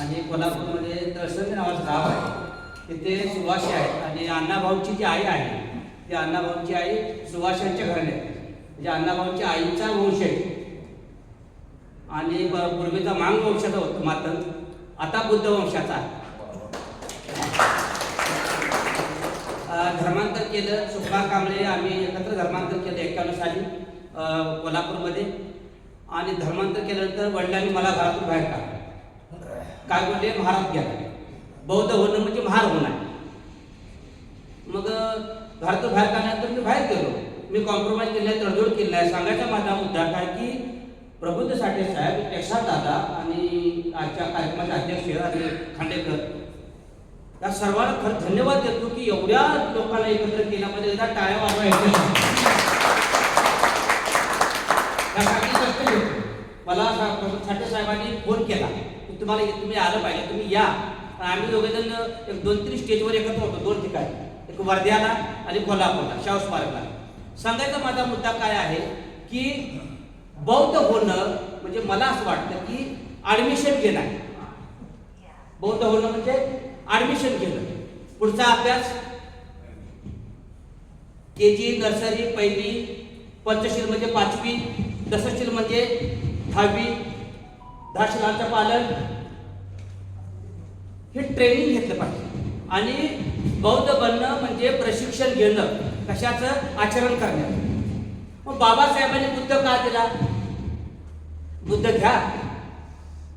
आणि कोल्हापूरमध्ये तळसंद नावाचं गाव आहे. तिथे सुवाशी आहेत. आणि अण्णाभाऊची जी आई आहे ती अण्णाभाऊची आई सुवाशांच्या घराने आहे. म्हणजे अण्णाभाऊच्या आईचा वंश आहे. आणि पूर्वीचा मांग वंशाचा होतो मात्र. आता बुद्ध वंशाचा आहे. धर्मांतर केलं. सुखा कांबळे आम्ही एकत्र धर्मांतर केलं एक्क्याण्णव साली कोल्हापूरमध्ये. आणि धर्मांतर केल्यानंतर वडिलांनी मला घरातून बाहेर काढलं. काय बोलले महाराज गेला. बौद्ध होणं म्हणजे महार होणार. मग अ, बाहेर काढल्यानंतर मी बाहेर गेलो. मी कॉम्प्रोमाइज केलं आहे तडजोड केलं आहे सांगायचा माझा मुद्दा काय की प्रबुद्ध साठे साहेब यशा दादा आणि आजच्या कार्यक्रमाचे अध्यक्ष आणि खांडेकर. या सर्वांना खरं धन्यवाद देतो की एवढ्या लोकांना एकत्र केल्यामध्ये एकदा टाळ्या वाजवायच्या त्यासाठी मला साठे साहेबांनी फोन केला. तुम्हाला तुम्ही आलं पाहिजे तुम्ही या. आम्ही दोघेजण एक दोन तीन स्टेजवर एकत्र होतो दोन ठिकाणी. एक वर्ध्याला आणि कोल्हापूरला शाहू स्मारकला. सांगायचा माझा मुद्दा काय आहे की बौद्ध होणं म्हणजे मला असं वाटतं की ॲडमिशन घेणं आहे. बौद्ध होणं म्हणजे ॲडमिशन घेणं. पुढचा अभ्यास. के जी नर्सरी पहिली पंचशील म्हणजे पाचवी दशशील म्हणजे दहावी दहाशिलांचं पालन. हे ट्रेनिंग घेतलं पाहिजे. आणि बौद्ध बनणं म्हणजे प्रशिक्षण घेणं. कशाचं? आचरण करण्याचं. मग बाबासाहेबांनी बुद्ध का दिला? बुद्ध घ्या.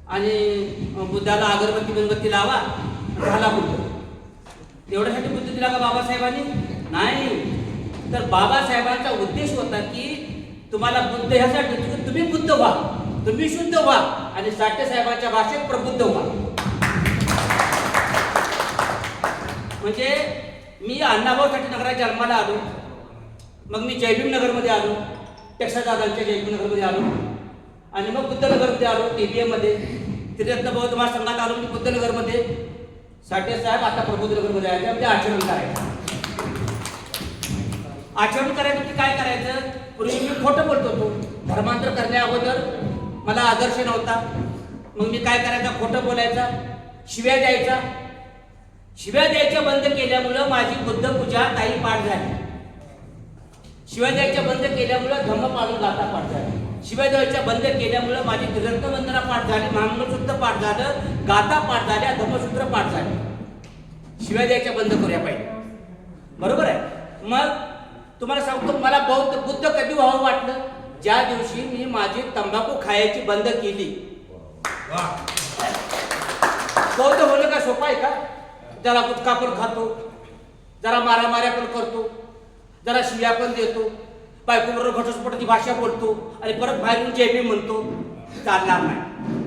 आणि बुद्धाला अगरबत्ती मेणबत्ती लावा. झाला बुद्ध. एवढ्यासाठी बुद्ध दिला का बाबासाहेबांनी? नाही. तर बाबासाहेबांचा उद्देश होता की तुम्हाला बुद्ध ह्यासाठी तुम्ही बुद्ध व्हा. तुम्ही शुद्ध व्हा आणि साठे साहेबांच्या भाषेत प्रबुद्ध व्हा. म्हणजे मी अण्णाभाऊसाठी नगरात जन्माला आलो. मग मी जयभीम नगरमध्ये आलो. टेक्सास दादांच्या जयभीम नगरमध्ये आलो. आणि मग बुद्धनगरमध्ये आलो टी व्ही एमध्ये त्रिरत्न बौद्ध महासंघात आलो मी बुद्धनगरमध्ये साठे साहेब आता प्रबोधनगरमध्ये आहे म्हणजे आचरण करायचं. आचरण करायचं काय करायचं? पूर्वी मी खोटं बोलत होतो. धर्मांतर करण्या अगोदर मला आदर्श नव्हता. मग मी काय करायचा? खोटं बोलायचा? शिव्या द्यायचा? शिव्या द्यायच्या बंद केल्यामुळं माझी बुद्ध पूजा काही पाठ झाली. शिव्या द्यायच्या बंद केल्यामुळं धम्म पाळून गाता पाठ झाली. शिव्या द्यायच्या बंद केल्यामुळं माझी ग्रंथवंदना पाठ झाली. महामंगलसूत्र पाठ झालं. गाथा पाठ झाल्या. धम्मसूत्र पाठ झाले. शिव्या द्यायच्या बंद करूया पाहिजे बरोबर आहे? मग तुम्हाला सांगतो मला बौद्ध बुद्ध कधी व्हावं वाटलं? ज्या दिवशी मी माझी तंबाखू खायची बंद केली. बौद्ध होणं का सोपं आहे का? जरा गुटखा पण खातो जरा मारामाऱ्या पण करतो जरा शिव्या पण देतो बायकोबरोबर घटस्फोटाची भाषा बोलतो आणि परत बाहेरून जेबी म्हणतो चालणार नाही.